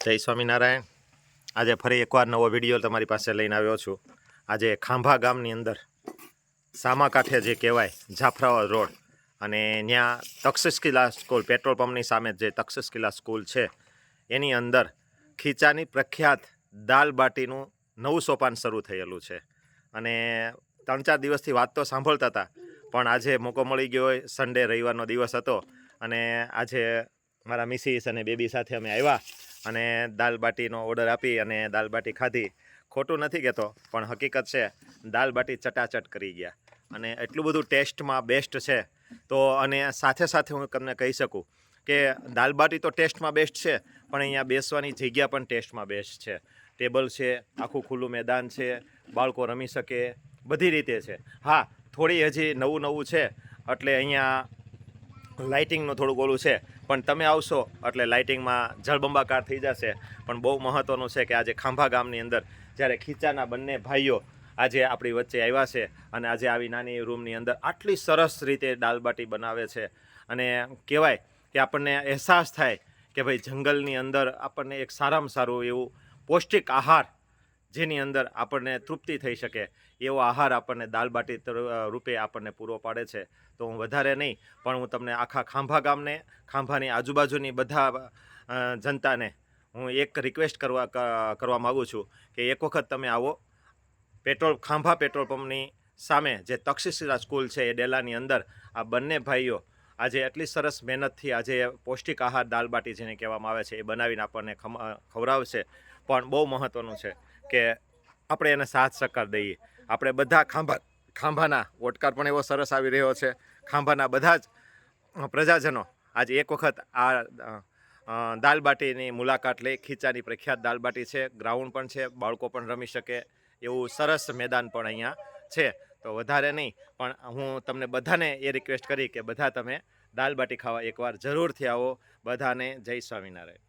જય સ્વામિનારાયણ. આજે ફરી એકવાર નવો વીડિયો તમારી પાસે લઈને આવ્યો છું. આજે ખાંભા ગામની અંદર સામા કાંઠે જે કહેવાય જાફરાવાદ રોડ અને ત્યાં તક્ષિસ કિલ્લા સ્કૂલ, પેટ્રોલ પંપની સામે જે તક્ષિસ કિલ્લા સ્કૂલ છે, એની અંદર ખીચાની પ્રખ્યાત દાલ બાટીનું નવું સોપાન શરૂ થયેલું છે. અને ત્રણ ચાર દિવસથી વાત તો સાંભળતા હતા, પણ આજે મોકો મળી ગયો હોય સન્ડે રવિવારનો દિવસ હતો અને આજે મારા મિસિસ અને બેબી સાથે અમે આવ્યા. અને દાલ બાટીનો ઓર્ડર આપી અને દાલ બાટી ખાધી. ખોટું નથી કહેતો, પણ હકીકત છે દાલ બાટી ચટાચટ કરી ગયા. અને એટલું બધું ટેસ્ટમાં બેસ્ટ છે. તો અને સાથે સાથે હું તમને કહી શકું કે દાલ બાટી તો ટેસ્ટમાં બેસ્ટ છે, પણ અહીંયા બેસવાની જગ્યા પણ ટેસ્ટમાં બેસ્ટ છે. ટેબલ છે, આખું ખુલ્લું મેદાન છે, બાળકો રમી શકે, બધી રીતે છે. હા, થોડી હજી નવું નવું છે, એટલે અહીંયા લાઇટિંગનું થોડુંક ઓલું છે. પણ તમે આવશો એટલે લાઇટિંગમાં જળબંબાકાર થઈ જશે. પણ બહુ મહત્ત્વનું છે કે આજે ખાંભા ગામની અંદર જ્યારે ખીચાના બંને ભાઈઓ આજે આપણી વચ્ચે આવ્યા છે અને આજે આવી નાની રૂમની અંદર આટલી સરસ રીતે દાલબાટી બનાવે છે. અને કહેવાય કે આપણને અહેસાસ થાય કે ભાઈ જંગલની અંદર આપણને એક સારામાં સારું એવું પૌષ્ટિક આહાર જેની અંદર આપણને તૃપ્તિ થઈ શકે, એવો આહાર આપણને દાલબાટી રૂપે આપણને પૂરો પાડે છે. તો હું વધારે નહીં, પણ હું તમને આખા ખાંભા ગામને, ખાંભાની આજુબાજુની બધા જનતાને હું એક રિક્વેસ્ટ કરવા કરવા માગું છું કે એક વખત તમે આવો. પેટ્રોલ, ખાંભા પેટ્રોલ પંપની સામે જે તક્ષશિલા સ્કૂલ છે એ ડેલાની અંદર, આ બંને ભાઈઓ આજે એટલી સરસ મહેનતથી આજે પૌષ્ટિક આહાર દાલબાટી જેને કહેવામાં આવે છે એ બનાવીને આપણને ખવડાવશે. પણ બહુ મહત્ત્વનું છે કે આપણે એને સાથ સહકાર દઈએ. આપણે બધા ખાંભા ખાંભાના વોટકાર પણ એવો સરસ આવી રહ્યો છે. ખાંભાના બધા જ પ્રજાજનો આજે એક વખત આ દાલબાટીની મુલાકાત લઈ ખીચાની પ્રખ્યાત દાલબાટી છે, ગ્રાઉન્ડ પણ છે, બાળકો પણ રમી શકે એવું સરસ મેદાન પણ અહીંયા છે. તો વધારે નહીં, પણ હું તમને બધાને એ રિક્વેસ્ટ કરી કે બધા તમે દાલબાટી ખાવા એકવાર જરૂરથી આવો. બધાને જય સ્વામિનારાયણ.